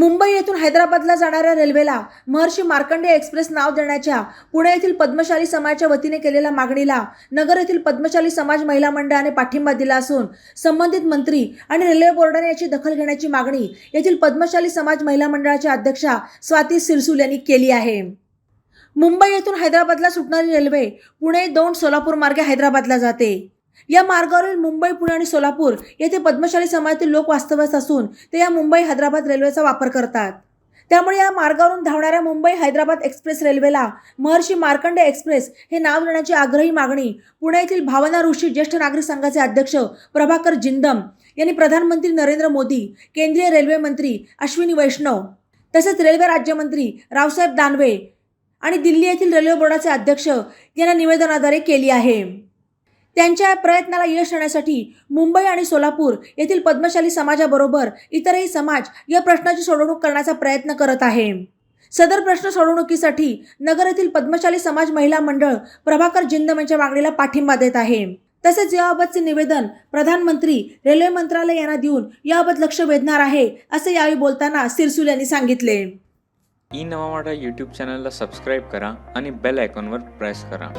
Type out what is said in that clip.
मुंबई येथून हैदराबादला जाणाऱ्या रेल्वेला महर्षी मार्कंडे एक्सप्रेस नाव देण्याच्या पुणे येथील पद्मशाली समाजाच्या वतीने केलेल्या मागणीला नगर येथील पद्मशाली समाज महिला मंडळाने पाठिंबा दिला असून संबंधित मंत्री आणि रेल्वे बोर्डाने याची दखल घेण्याची मागणी येथील पद्मशाली समाज महिला मंडळाच्या अध्यक्षा स्वाती सिरसूल यांनी केली आहे. मुंबई येथून हैदराबादला सुटणारी रेल्वे पुणे दोन सोलापूर मार्गे हैदराबादला जाते. या मार्गावरील मुंबई पुणे आणि सोलापूर येथे पद्मशाली समाजातील लोक वास्तव्यास असून ते या मुंबई हैदराबाद रेल्वेचा वापर करतात. त्यामुळे या मार्गावरून धावणाऱ्या मुंबई हैदराबाद एक्सप्रेस रेल्वेला महर्षी मार्कंडे एक्सप्रेस हे नाव देण्याची आग्रही मागणी पुणे येथील भावना ऋषी ज्येष्ठ नागरिक संघाचे अध्यक्ष प्रभाकर जिंदम यांनी प्रधानमंत्री नरेंद्र मोदी केंद्रीय रेल्वे मंत्री अश्विनी वैष्णव तसेच रेल्वे राज्यमंत्री रावसाहेब दानवे आणि दिल्ली येथील रेल्वे बोर्डाचे अध्यक्ष यांना निवेदनाद्वारे केली आहे. त्यांच्या प्रयत्नाला यश येण्यासाठी मुंबई आणि सोलापूर येथील पद्मशाली समाजाबरोबर इतरही समाज या प्रश्नाची सोडवणूक करण्याचा प्रयत्न करत आहे. सदर प्रश्न सोडवणुकीसाठी नगर येथील पद्मशाली समाज महिला मंडळ प्रभाकर जिंदम यांच्या मागणीला पाठिंबा देत आहे. तसेच याबाबतचे निवेदन प्रधानमंत्री रेल्वे मंत्रालय यांना देऊन याबाबत लक्ष वेधणार आहे असे यावेळी बोलताना सिरसूल यांनी सांगितले. ई नवा यूट्यूब चॅनलला सबस्क्राईब करा आणि बेल आयकॉनवर प्रेस करा.